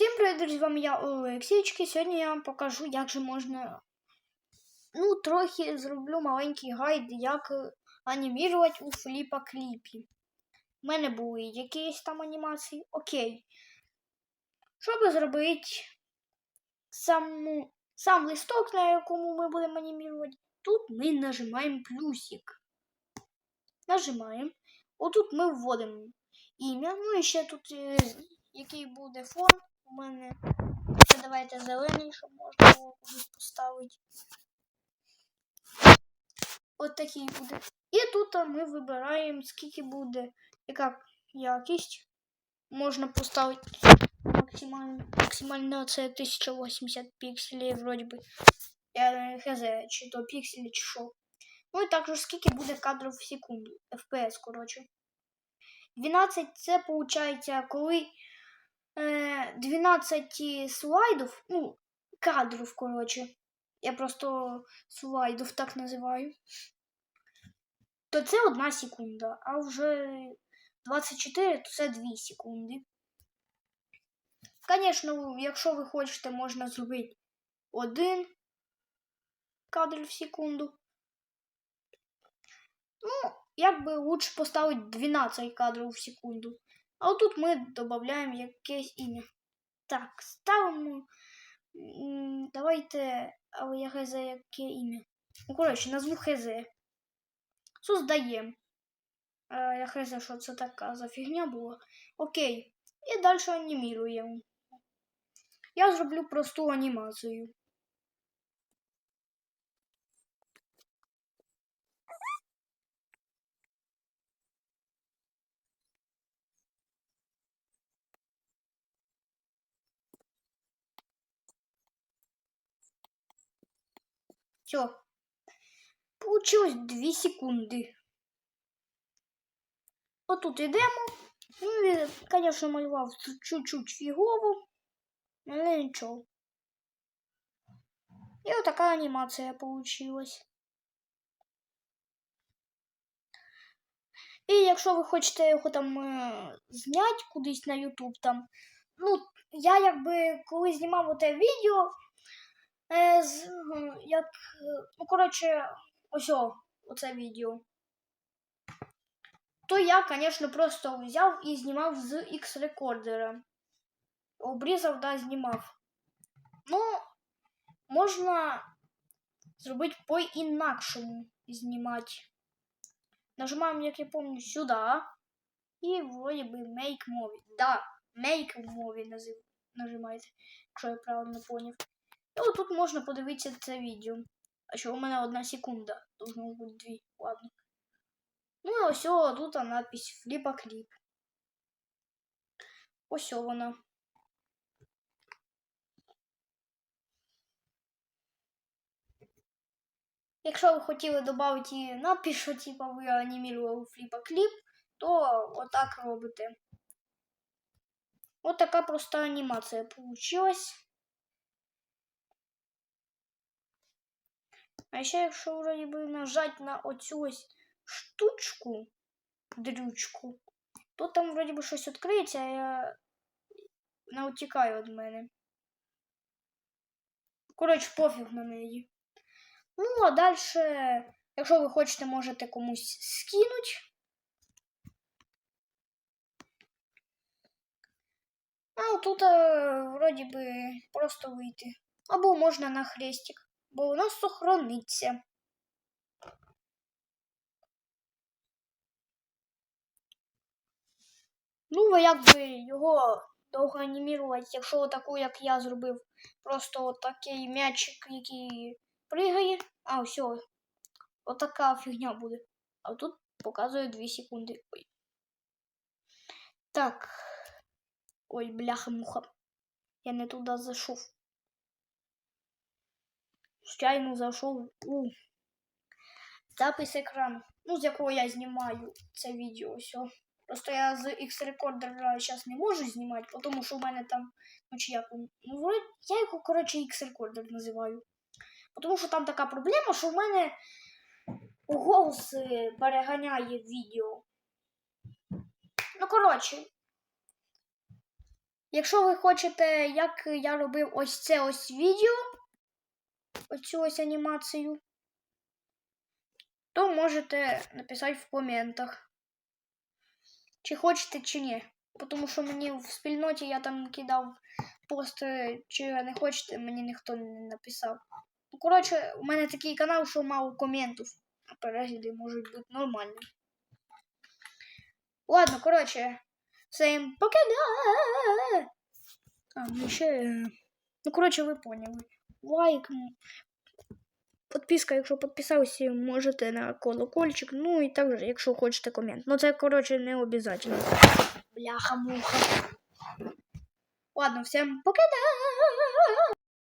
Всім привіт, друзі, з вами я Олексійчики. Сьогодні я вам покажу, як же можна. Ну, трохи зроблю маленький гайд, як е, анімірувати у фліпа кліпі. У мене були якісь там анімації. Окей. Щоб зробити саму, сам листок, на якому ми будемо анімірувати, тут ми нажимаємо плюсик. Нажимаємо. Отут ми вводимо ім'я. Ну і ще тут е, який буде фон у мене. Це давайте зелений, щоб можна було поставити. От такий буде. І тут ми вибираємо, скільки буде, яка якість. Можна поставити максимально, максимально це 1080 пікселів, вроді би. Я хз, чи то пікселі, чи що. Ну і також скільки буде кадрів в секунду. FPS, коротше. 12 це виходить, коли 12 слайдів, ну, кадрів, коротше. Я просто слайдів так називаю. То це одна секунда, а вже 24 то це 2 секунди. Звісно, якщо ви хочете, можна зробити один кадр в секунду. Ну, як би лучше поставити 12 кадрів в секунду. А отут ми додаємо якесь ім'я. Так, ставимо. Давайте. Але я хз яке ім'я. Ну, коротше, назву хз. Создаємо. А, я хз, що це така за фігня була. Окей. І далі аніміруємо. Я зроблю просту анімацію. Все. Получилось 2 секунди. Отут йдемо. Ну, і, звісно, малював чуть-чуть фігово, але нічого. І отака анімація получилась. І якщо ви хочете його там е, зняти кудись на YouTube, там, ну, я якби коли знімав оте відео, е, з, як, ну, коротше, ось оце відео. То я, звісно, просто взяв і знімав з X-рекордера. Обрізав, да, знімав. Ну, можна зробити по-інакшому знімати. Нажимаємо, як я пам'ятаю, сюди. І вроді би Make Movie. Да, Make Movie назив... нажимаєте, якщо я правильно поняв. І отут можна подивитися це відео. А що у мене одна секунда. Должно бути дві. Ладно. Ну і ось о, тут надпись Фліпа кліп. Ось о вона. Якщо ви хотіли додати і надпись, що типа ви анімірували Фліпа кліп, то отак робите. От така проста анімація получилась. А ще якщо вроді би нажати на оцю ось штучку, дрючку, то там вроді би щось відкриється, а я не утікаю від мене. Коротше, пофіг на неї. Ну, а далі, якщо ви хочете, можете комусь скинути. А тут е, вроді би просто вийти. Або можна на хрестик, бо воно сохраниться. Ну, ви якби його довго анімірувати, якщо таку, як я зробив, просто отакий м'ячик, який пригає. А, все. Отака фігня буде. А тут показує 2 секунди. Ой. Так. Ой, бляха-муха. Я не туди зайшов. Щайно зайшов у запис екрану. Ну, з якого я знімаю це відео. Все. Просто я з X-рекордера зараз не можу знімати, тому що в мене там, ну чи як, ну, я його, коротше, X-рекордер називаю. Тому що там така проблема, що в мене голос е, переганяє відео. Ну, коротше. Якщо ви хочете, як я робив ось це ось відео, оцю ось анімацію, то можете написати в коментах. Чи хочете, чи ні. Тому що мені в спільноті я там кидав пост, чи не хочете, мені ніхто не написав. Ну, коротше, у мене такий канал, що мало коментів, а перегляди можуть бути нормальні. Ладно, коротше, всім пока. А, ну ще. Ну, коротше, ви поняли. Лайк. підписка, якщо підписався, можете на колокольчик. Ну і також, якщо хочете комент. Ну це, коротше, не обов'язково. Бляха-муха. Ладно, всім пока.